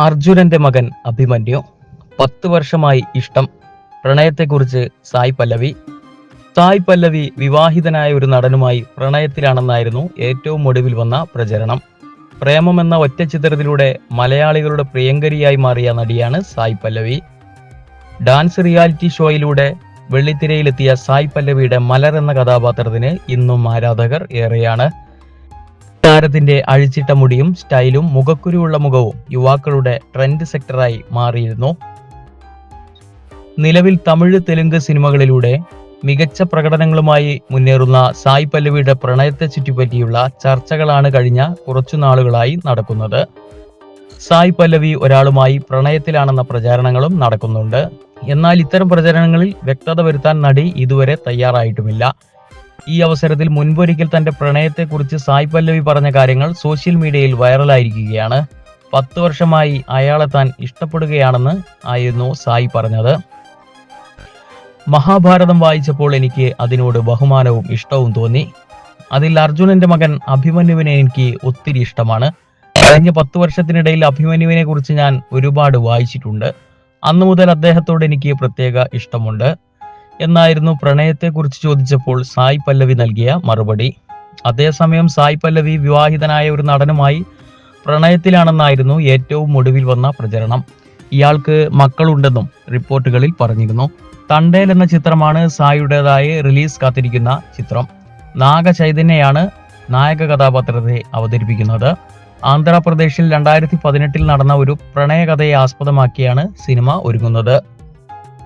അർജുനന്റെ മകൻ അഭിമന്യു. പത്ത് വർഷമായി ഇഷ്ടം. പ്രണയത്തെക്കുറിച്ച് സായ് പല്ലവി. സായ് പല്ലവി വിവാഹിതനായ ഒരു നടനുമായി പ്രണയത്തിലാണെന്നായിരുന്നു ഏറ്റവും ഒടുവിൽ വന്ന പ്രചരണം. പ്രേമം എന്ന ഒറ്റ ചിത്രത്തിലൂടെ മലയാളികളുടെ പ്രിയങ്കരിയായി മാറിയ നടിയാണ് സായ് പല്ലവി. ഡാൻസ് റിയാലിറ്റി ഷോയിലൂടെ വെള്ളിത്തിരയിലെത്തിയ സായ് പല്ലവിയുടെ മലർ എന്ന കഥാപാത്രത്തിന് ഇന്നും ആരാധകർ ഏറെയാണ്. താരത്തിന്റെ അഴിച്ചിട്ട മുടിയും സ്റ്റൈലും മുഖക്കുരുവുള്ള മുഖവും യുവാക്കളുടെ ട്രെൻഡ് സെക്ടറായി മാറിയിരുന്നു. നിലവിൽ തമിഴ് തെലുങ്ക് സിനിമകളിലൂടെ മികച്ച പ്രകടനങ്ങളുമായി മുന്നേറുന്ന സായ് പല്ലവിയുടെ പ്രണയത്തെ ചുറ്റിപ്പറ്റിയുള്ള ചർച്ചകളാണ് കഴിഞ്ഞ കുറച്ചു നാളുകളായി നടക്കുന്നത്. സായ് പല്ലവി ഒരാളുമായി പ്രണയത്തിലാണെന്ന പ്രചാരണങ്ങളും നടക്കുന്നുണ്ട്. എന്നാൽ ഇത്തരം പ്രചരണങ്ങളിൽ വ്യക്തത വരുത്താൻ നടി ഇതുവരെ തയ്യാറായിട്ടുമില്ല. ഈ അവസരത്തിൽ മുൻപൊരിക്കൽ തന്റെ പ്രണയത്തെക്കുറിച്ച് സായ് പല്ലവി പറഞ്ഞ കാര്യങ്ങൾ സോഷ്യൽ മീഡിയയിൽ വൈറലായിരിക്കുകയാണ്. പത്ത് വർഷമായി അയാളെ താൻ ഇഷ്ടപ്പെടുകയാണെന്ന് ആയിരുന്നു സായി പറഞ്ഞത്. മഹാഭാരതം വായിച്ചപ്പോൾ എനിക്ക് അതിനോട് ബഹുമാനവും ഇഷ്ടവും തോന്നി. അതിൽ അർജുനന്റെ മകൻ അഭിമന്യുവിനെ എനിക്ക് ഒത്തിരി ഇഷ്ടമാണ്. കഴിഞ്ഞ പത്ത് വർഷത്തിനിടയിൽ അഭിമന്യുവിനെ കുറിച്ച് ഞാൻ ഒരുപാട് വായിച്ചിട്ടുണ്ട്. അന്നു മുതൽ അദ്ദേഹത്തോട് എനിക്ക് പ്രത്യേക ഇഷ്ടമുണ്ട്. എന്നായിരുന്നു പ്രണയത്തെക്കുറിച്ച് ചോദിച്ചപ്പോൾ സായ് പല്ലവി നൽകിയ മറുപടി. അതേസമയം സായ് പല്ലവി വിവാഹിതനായ ഒരു നടനുമായി പ്രണയത്തിലാണെന്നായിരുന്നു ഏറ്റവും ഒടുവിൽ വന്ന പ്രചരണം. ഇയാൾക്ക് മക്കളുണ്ടെന്നും റിപ്പോർട്ടുകളിൽ പറഞ്ഞിരുന്നു. തണ്ടേൽ എന്ന ചിത്രമാണ് സായിയുടേതായി റിലീസ് കാത്തിരിക്കുന്ന ചിത്രം. നാഗചൈതന്യയാണ് നായക കഥാപാത്രത്തെ അവതരിപ്പിക്കുന്നത്. ആന്ധ്രാപ്രദേശിൽ രണ്ടായിരത്തി പതിനെട്ടിൽ നടന്ന ഒരു പ്രണയകഥയെ ആസ്പദമാക്കിയാണ് സിനിമ ഒരുങ്ങുന്നത്.